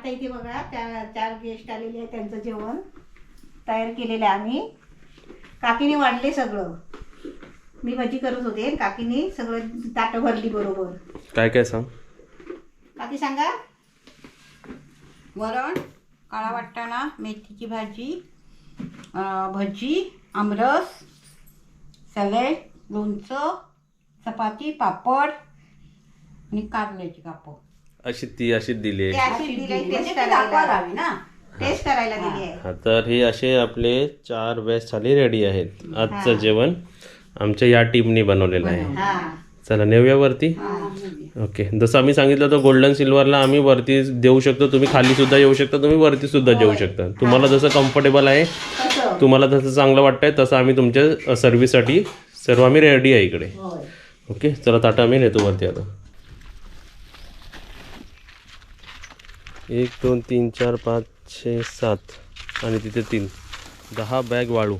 आता इथे बघा त्या चार गेस्ट आलेले आहेत त्यांचं जेवण. तयार केलेलं आहे आम्ही. काकीने वाढले सगळं. मी भजी करत होते. आणि काकीने सगळं ताटं भरली बरोबर. काय काय सांग? काकी सांगा. वरण काळा वाटाणा मेथीची भाजी अं, भजी आमरस सॅलेड लोणचं चपाती पापड आणि कारल्याची कापड अशी ती अशी दिली आहे. अशी दिली टेस्ट ती दाखवा करायला. राहावी ना. टेस्ट करायला दिली आहे. हा तर हे असे आपले चार वेस्ट थाली रेडी आहेत. आजचं जेवण आमच्या या टीमने बनवलेलं आहे. हा. चला नेऊया वरती. ओके जसं आम्ही सांगितलं होतं गोल्डन सिल्वरला आम्ही वरती देऊ शकतो. तुम्ही खाली सुद्धा येऊ शकता तुम्ही वरती सुद्धा जेऊ शकता. तुम्हाला जसं कम्फर्टेबल आहे तुम्हाला जसं चांगलं वाटतंय तसं आम्ही तुमच्या सर्व्हिससाठी सर्व आम्ही रेडी आहे इकडे. ओके चला ताटा आम्ही नेतो वरती आता. एक दोन तीन चार पाच छे सात. आणि तिथे तीन. दहा बॅग वाळू.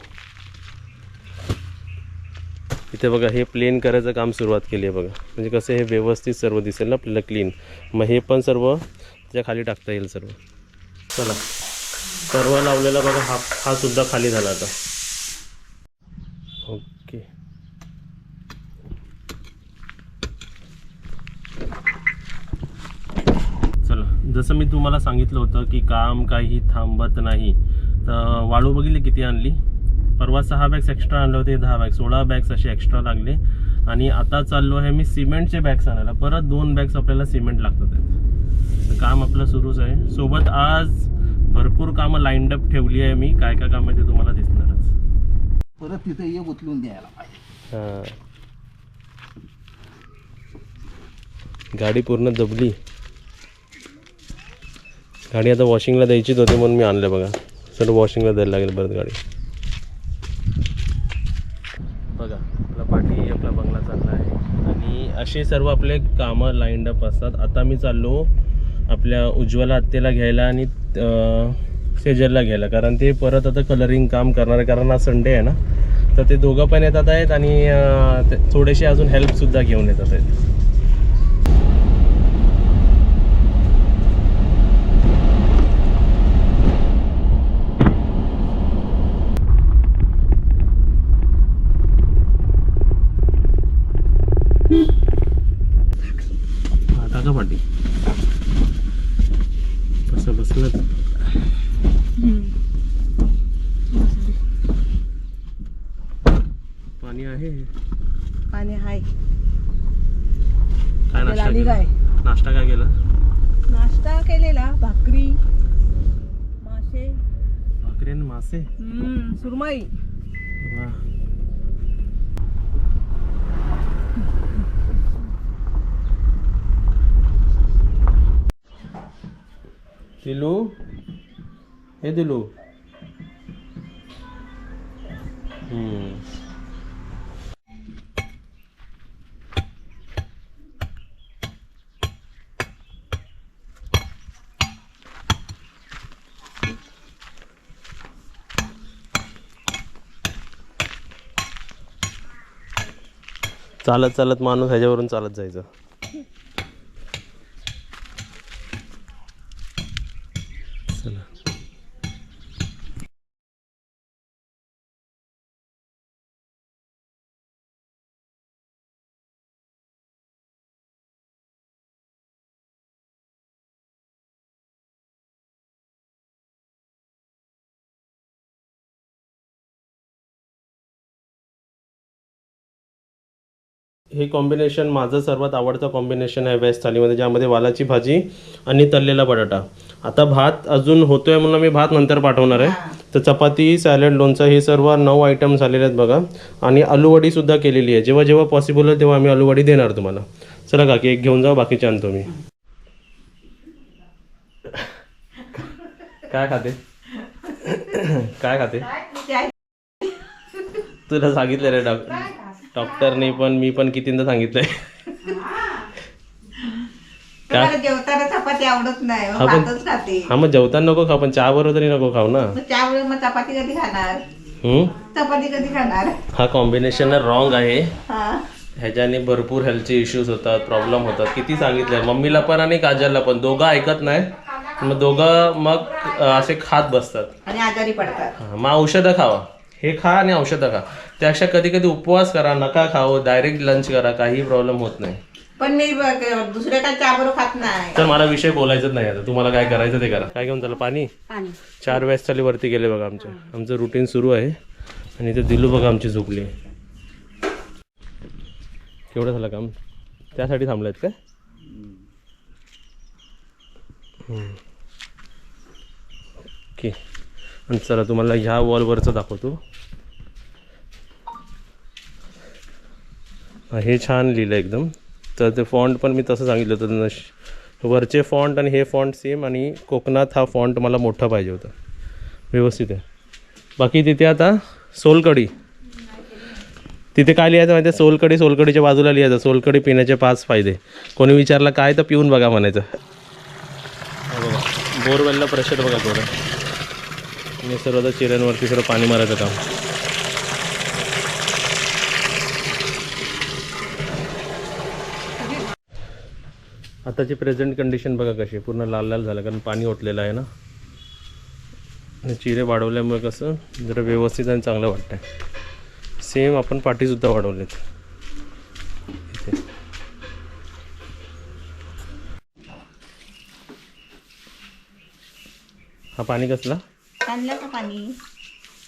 इथे बघा हे प्लेन करायचं काम सुरुवात केली आहे बघा. म्हणजे कसं हे व्यवस्थित सर्व दिसेल ना आपल्याला क्लीन मग हे पण सर्व त्याच्याखाली टाकता येईल सर्व. चला. सर्व लावलेला बघा हा हा सुद्धा खाली झाला आता ओके चला जसं मी तुम्हाला सांगितलं होतं की काम काही थांबत नाही तर वाळू बघितली किती आणली? परवा सहा बॅग्स एक्स्ट्रा आणले होते दहा बॅग सोळा बॅग्स असे एक्स्ट्रा लागले. आणि आता चाललो आहे मी सिमेंटचे बॅग्स आणायला. परत दोन बॅग्स आपल्याला सिमेंट लागतात तर काम आपलं सुरूच आहे. सोबत आज भरपूर कामं लाईंड अप ठेवली आहे मी. काय काय काम आहे ते तुम्हाला दिसणारच. परत तिथे ये उचलून द्यायला पाहिजे. गाडी पूर्ण दबली. गाडी आता वॉशिंगला द्यायचीच होती म्हणून मी आणलं बघा. सर वॉशिंगला द्यायला लागेल परत गाडी. बघा आपला पाठी आपला बंगला चालला आहे. आणि असे सर्व आपले कामं लाईंड अप असतात. आता मी चाललो आपल्या उज्ज्वला आत्तेला घ्यायला आणि सेजरला घ्यायला. कारण ते परत आता कलरिंग काम करणार आहे. कारण आज संडे आहे ना. तर ते दोघं पण येतात आहेत आणि ते थोडेसे अजून हेल्पसुद्धा घेऊन येतात आहेत हा, टाका पाठी कसं बसलं पाणी आहे पाणी हाय काय नाश्ता आली केला? काय नाश्ता काय केला नाश्ता केलेला भाकरी मासे भाकरी आणि मासे सुरमई वा दिलू हे दिलू हम्म चालत चालत माणूस ह्याच्यावरून चालत जायचं. हे कॉम्बिनेशन माझं सर्वात आवडतं कॉम्बिनेशन आहे वेज थालीमध्ये ज्यामध्ये वालाची भाजी आणि तळलेला बटाटा. आता भात अजून होतोय म्हणून मी भात नंतर पाठवणार आहे. तर चपाती सॅलड लोणचं हे सर्व नऊ आयटम झालेले आहेत बघा. आणि आलूवडी सुद्धा केलेली आहे. जेव्हा जेव्हा पॉसिबल होईल तेव्हा आम्ही आलूवडी देणार तुम्हाला. चला काकी एक घेऊन जाऊ बाकीचे आणतो मी. काय खाते? काय खाते? तुला सांगितलं रे डॉक्टर. डॉक्टरने पण मी पण कितींदा सांगितलंय. जेवताना चपाती आवडत नाही मग हा, पण- भातच खाते हा मग जेवताना नको खाऊ पण चहा बरोबर तरी नको खाऊ ना. मग चपाती कधी खाणार? हम्म? चपाती कधी खाणार? हा कॉम्बिनेशन रॉंग आहे. हा. ह्याच्याने भरपूर हेल्थचे इश्यूज होतात प्रॉब्लेम होतात. किती सांगितलंय? मम्मीला पण आणि काजलला पण. दोघं ऐकत नाही मग दोघं मग अं, असे खात बसतात. आणि आजारी पडतात. हा, मग औषधं खावा. हे खा आणि औषधं खा. त्यापेक्षा कधी कधी उपवास करा नका खाओ डायरेक्ट लंच करा काही प्रॉब्लेम होत नाही. पण मी ब- दुसऱ्या काय चाबरो खात नाही. तर मला विषय बोलायचाच नाही आता. तुम्हाला काय करायचं ते करा. काय घेऊन त्याला पाणी? पाणी. चार वेळेस चाली वरती गेले बघा आमचे. आमचं रुटीन सुरू आहे. आणि इथे दिलू बघा आमची झोपली. केवढं झालं काम? त्यासाठी थांबलेत काय? हम्म. ओके. आणि चला तुम्हाला ह्या वॉलवरचं दाखवतो. हे छान लिहिलं एकदम. तर ते फॉन्ट पण मी तसं सांगितलं होतं नश वरचे फॉन्ट आणि हे फॉन्ट सेम आणि कोकणात हा फॉन्ट मला मोठा पाहिजे होता. व्यवस्थित आहे. बाकी तिथे आता सोलकडी तिथे काय लिहायचं माहिती आहे सोलकडी सोलकडीच्या बाजूला लिहायचं. सोलकडी पिण्याचे पाच फायदे. कोणी विचारला काय तर पिऊन बघा म्हणायचं. बोरवेलला प्रेशर बघा थोडं. आणि सर्व आता चिऱ्यांवरती सर्व पाणी मारायचं काम. आताची प्रेझेंट कंडिशन बघा कशी पूर्ण लाल लाल झालं कारण पाणी ओतलेलं आहे ना. आणि चिरे वाढवल्यामुळे कसं जरा व्यवस्थित आणि चांगलं वाटतं आहे सेम आपण पाठीसुद्धा वाढवलेत. इथे. हा पाणी कसला? तांदळाचं पाणी.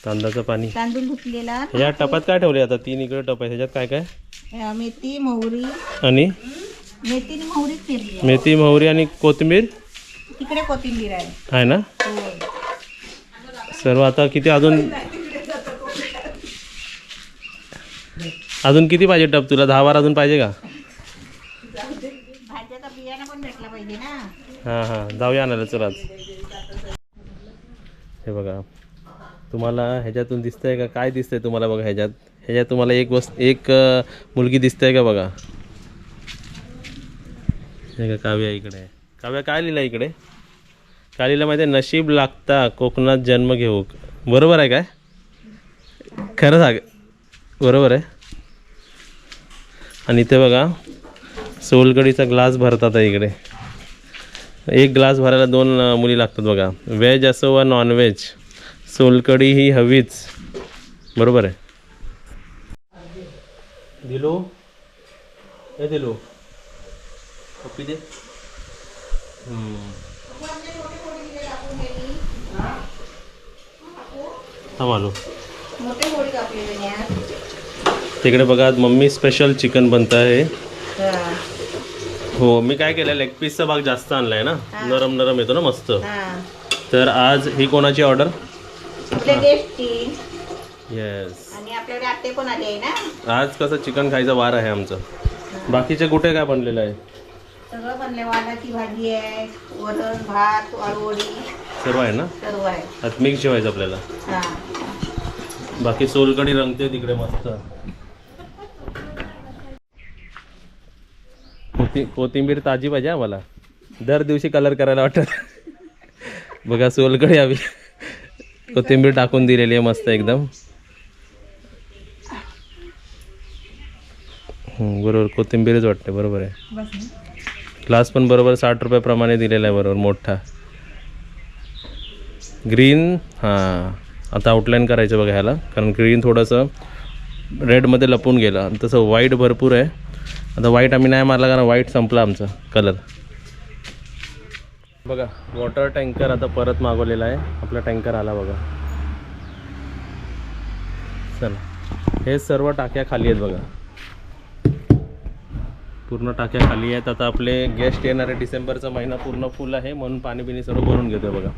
तांदळाचं पाणी. तांदूळ धुतलेला. या टपात काय ठेवले आता? तीन इकडे टप आहे त्याच्यात काय काय? अं, मेथी मोहरी. आणि? मेथी आणि मोहरीच फिरली. मेथी मोहरी आणि कोथिंबीर? तिकडे कोथिंबीर आहे. आहे ना? हो. सर्व आता किती अजून अजून किती पाहिजे टप तुला? दहा बारा अजून पाहिजे का? भाज्याचा बियाणा पण भेटला पाहिजे ना. हां हां. जाऊया आणायला चला आज. हे बघा. तुम्हाला ह्याच्यातून दिसतंय का? काय दिसतंय तुम्हाला बघा ह्याच्यात? ह्याच्यात तुम्हाला एक वस्त एक मुलगी मुलगी आहे का बघा? हे का काव्या इकडे. काव्या काय लिहिलं इकडे? काय लिहिलं माहिती आहे नशीब लागता कोकणात जन्म घेऊ. बरोबर आहे काय? खरं सांग. बरोबर आहे. आणि इथे बघा सोलकडीचा ग्लास भरतात आहे इकडे. एक ग्लास भरायला दोन मुली लागतात बघा. व्हेज असो वा नॉनव्हेज सोलकडी ही हवीच. बरोबर आहे. दिलो? हे दिलो. कॉपी दे. आलो. तिकडे बघा मम्मी स्पेशल चिकन बनत आहे हा. मी काय केलं लेग पीसचा भाग जास्त आणलाय ना. नरम नरम येतो ना मस्त. तर आज ही कोणाची ऑर्डर येस आहे आज कसं चिकन खायचा वार आहे आमचं. बाकीचे कुठे काय बनलेलं आहे? सगळं बनले वालाची भाजी आहे वरण भात वाळवडी सर्व आहे ना? सर्व आहे. आज मिक्स जेवायचं आपल्याला. हा. बाकी सोलकडी रंगते तिकडे मस्त. कोथि कोथिंबीर ताजी पाहिजे आम्हाला दर दिवशी कलर करायला वाटत. बघा सोलकडी हवी कोथिंबीर टाकून दिलेली आहे मस्त एकदम. बरोबर कोथिंबीरच वाटते बरोबर आहे. ग्लास पण बरोबर साठ रुपयाप्रमाणे दिलेला आहे बरोबर मोठा. ग्रीन हां. आता आउटलाईन करायचं बघा ह्याला कारण ग्रीन थोडंसं रेडमध्ये लपून गेलं. आणि तसं व्हाईट भरपूर आहे. आता व्हाईट आम्ही नाही मारला कारण व्हाईट संपला आमचा कलर बघा वॉटर टँकर आता परत मागवलेला आहे. आपला टँकर आला बघा. चला. हे सर्व टाक्या खाली आहेत बघा. पूर्ण टाक्या खाली आहेत. आता आपले गेस्ट येणार आहे. डिसेंबरचा महिना पूर्ण फुल आहे. म्हणून पाणी बिणी सर्व भरून घेतोय बघा.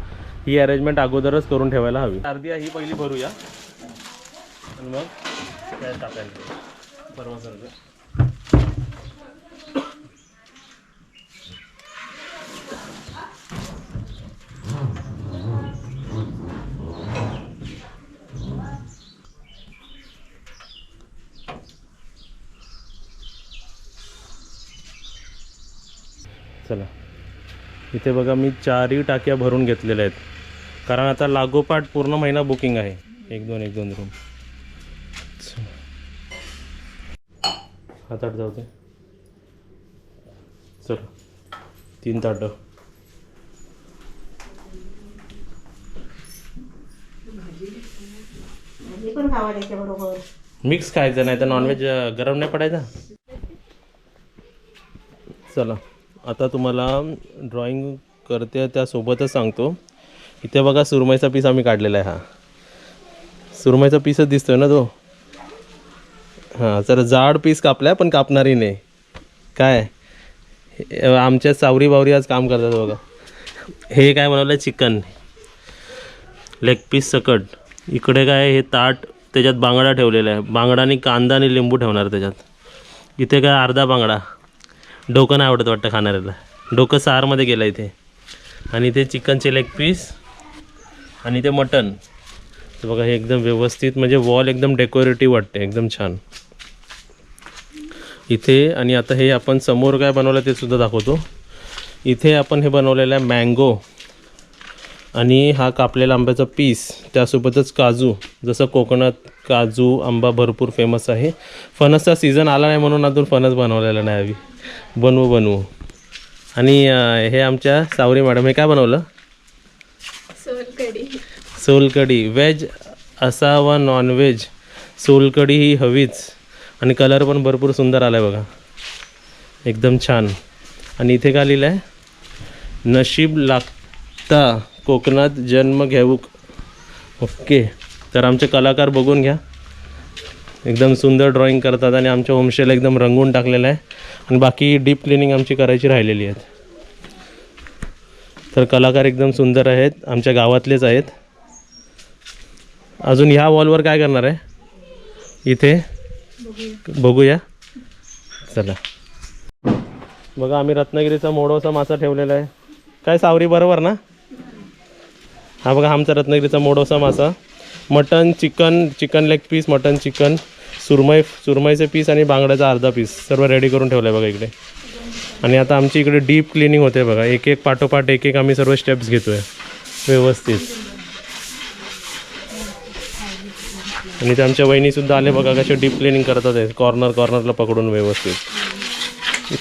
ही अरेंजमेंट अगोदरच करून ठेवायला हवी. अर्धी ही पहिली भरूया. आणि मग काय टाकायला परवा सर्व. चला. इथे बघा मी चारही टाक्या भरून घेतलेल्या आहेत. कारण आता लागोपाठ पूर्ण महिना बुकिंग आहे. एक दोन एक दोन रूम हात आठ जाऊ दे. चला. तीन ताटं. मिक्स खायचं नाही तर नॉनव्हेज गरम नाही पडायचा? चला. आता तुम्हाला ड्रॉइंग करते त्यासोबतच सांगतो. इथे बघा सुरमईचा पीस आम्ही काढलेला आहे हा. सुरमईचा पीसच दिसतोय ना तो? हां जरा जाड पीस कापलाय पण कापणारी नाही. काय? आमच्या सावरी बावरी आज काम करतात बघा. हे काय बनवलं चिकन. लेग पीस सकट. इकडे काय हे ताट त्याच्यात बांगडा ठेवलेला आहे. बांगडा आणि कांदा आणि लिंबू ठेवणार त्याच्यात. इथे काय अर्धा बांगडा. डोकं नाही आवडत वाटतं खाणाऱ्याला. डोकं सारमध्ये गेलं इथे. आणि इथे चिकनचे लेग पीस आणि ते मटन तर बघा हे एकदम व्यवस्थित म्हणजे वॉल एकदम डेकोरेटिव्ह वाटते एकदम छान. इथे आणि आता हे आपण समोर काय बनवलं ते सुद्धा दाखवतो. इथे आपण हे बनवलेलं आहे मँगो आणि हा कापलेला आंब्याचा पीस त्यासोबतच काजू जसं कोकणात काजू आंबा भरपूर फेमस आहे. फणसचा सीझन आला नाही म्हणून अजून फणस बनवलेला नाही हवी बनवू बनवू. आणि हे आमच्या सावरी मॅडम हे काय बनवलं? सोलकढी. व्हेज असावा नॉनव्हेज सोलकढी ही हवीच. आणि कलर पण भरपूर सुंदर आला आहे बघा. एकदम छान. आणि इथे काय लिहिलं आहे नशीब लागता कोकणात जन्म घेऊक ओके. तर आमचे कलाकार बघून घ्या. एकदम सुंदर ड्रॉइंग करतात आणि आमच्या होमस्टेला एकदम रंगून टाकलेलं आहे. आणि बाकी डीप क्लिनिंग आमची करायची राहिलेली आहेत. तर कलाकार एकदम सुंदर आहेत. आमच्या गावातलेच आहेत. अजून ह्या वॉलवर काय करणार आहे? इथे? बघूया. चला. बघा आम्ही रत्नागिरीचा मोडोसा मासा ठेवलेला आहे. काय सावरी बरोबर ना? हा बघा आमचा रत्नागिरीचा मोडोसा मासा. Mutton chicken chicken leg piece mutton chicken सुरमई सुरमईचे पीस आणि बांगड्याचा अर्धा पीस सर्व रेडी करून ठेवलं आहे बघा इकडे. आणि आता आमची इकडे डीप क्लिनिंग होते बघा. एक एक पाठोपाठ एक एक आम्ही सर्व स्टेप्स घेतो आहे व्यवस्थित. आणि ते आमच्या वहिनीसुद्धा आले बघा कसे डीप क्लिनिंग करतात आहेत कॉर्नर कॉर्नरला पकडून व्यवस्थित.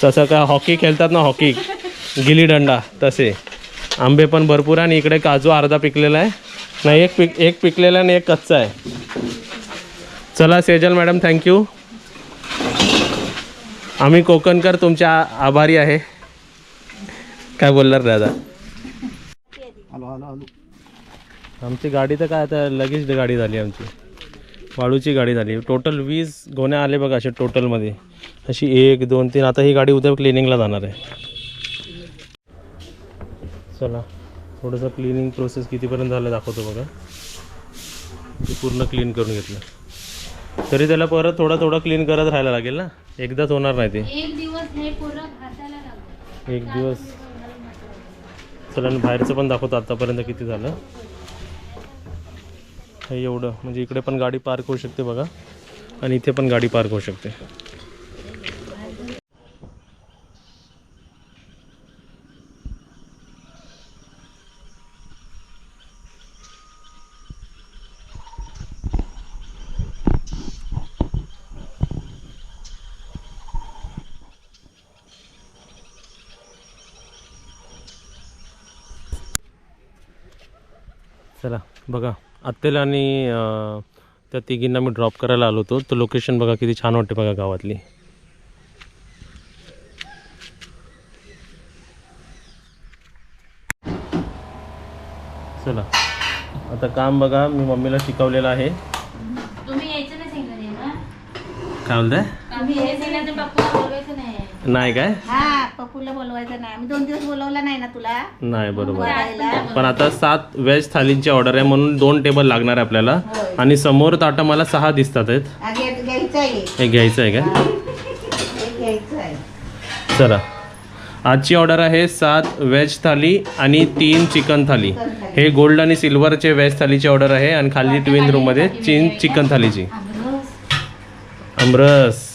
तसं काय हॉकी खेळतात ना हॉकी गिली दंडा तसे. आंबे पण भरपूर आहे आणि इकडे काजू अर्धा पिकलेला आहे. नाही एक पिक एक पिकलेला आणि एक कच्चा आहे. चला सेजल मॅडम थँक्यू आम्ही कोकणकर तुमच्या आभारी आहे. काय बोलणार दादा? आमची गाडी तर काय आता लगेच गाडी झाली आमची. वाळूची गाडी झाली. टोटल वीस गोण्या आले बघा असे टोटलमध्ये अशी एक दोन तीन आता ही गाडी उद्या क्लिनिंगला जाणार आहे. चला. थोडंसं क्लिनिंग प्रोसेस कितीपर्यंत झालं दाखवतो बघा. ते पूर्ण क्लीन करून घेतलं. तरी त्याला परत थोडं थोडं क्लीन करत राहायला लागेल ना? एकदाच होणार नाही ते. एक दिवस हे एक दिवस. चला बाहेरचं पण दाखवतो आतापर्यंत किती झालं. हे एवढं म्हणजे इकडे पण गाडी पार्क होऊ शकते बघा. आणि इथे पण गाडी पार्क होऊ शकते. चला बघा. आत्तेला आणि त्या तिघींना मी ड्रॉप करायला आलो होतो. तो लोकेशन बघा किती छान वाटते बघा गावातली. चला. आता काम बघा मी मम्मीला शिकवलेलं आहे. तुम्ही यायचं नाही सांगितलं ना काय बोलताय? नाही काय? हा पप्पूला बोलवायचं नाही. आम्ही दोन दिवस बोलवला नाही ना तुला? नाही बरोबर. बोलायला पण आता सात व्हेज थालींची ऑर्डर आहे म्हणून दोन टेबल लागणार आहे आपल्याला. होय. आणि समोर ताटं मला सहा दिसतात आहेत. हा, घे- घ्यायचं आहे. हे घ्यायचं आहे का हे. घ्यायचं आहे. चला. आजची ऑर्डर आहे सात व्हेज थाली आणि तीन चिकन थाली. चिकन थाली. हे गोल्ड आणि सिल्वरचे व्हेज थालीची ऑर्डर आहे आणि खाली ट्विन रूममध्ये चीन चिकन थालीची. आमरस.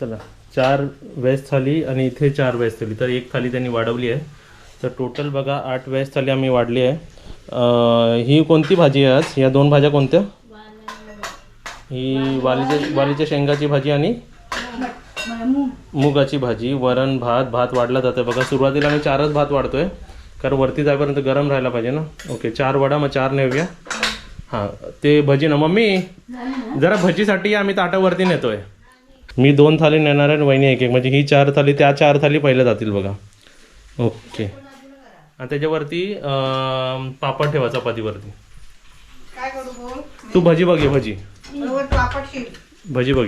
चला चार व्हेज थाली आणि इथे चार व्हेज थाली तर एक थाली त्यांनी वाढवली आहे. तर टोटल बघा आठ व्हेज थाली आम्ही वाढली आहे. ही कोणती भाजी आहे आज? या दोन भाज्या कोणत्या? ही वालीच्या वालीच्या शेंगाची भाजी आणि मुगाची भाजी. वरण भात भात वाढला जातं बघा सुरुवातीला आम्ही चारच भात वाढतोय. कारण वरती जाईपर्यंत गरम राहायला पाहिजे ना? ओके चार वडा मग चार नेऊया हां ते भजी ना मम्मी? जरा भजीसाठी आम्ही ताटावरती नेतोय. मी दोन थाली नेणार आहे आणि वहिनी एक एक. म्हणजे ही चार थाली त्या चार थाली पहिल्या जातील बघा. ओके. आणि त्याच्यावरती पापड ठेवा चपातीवरती. काय करू बोल तू भजी बघ भजी. बरोबर पापड शीट भजी बघ.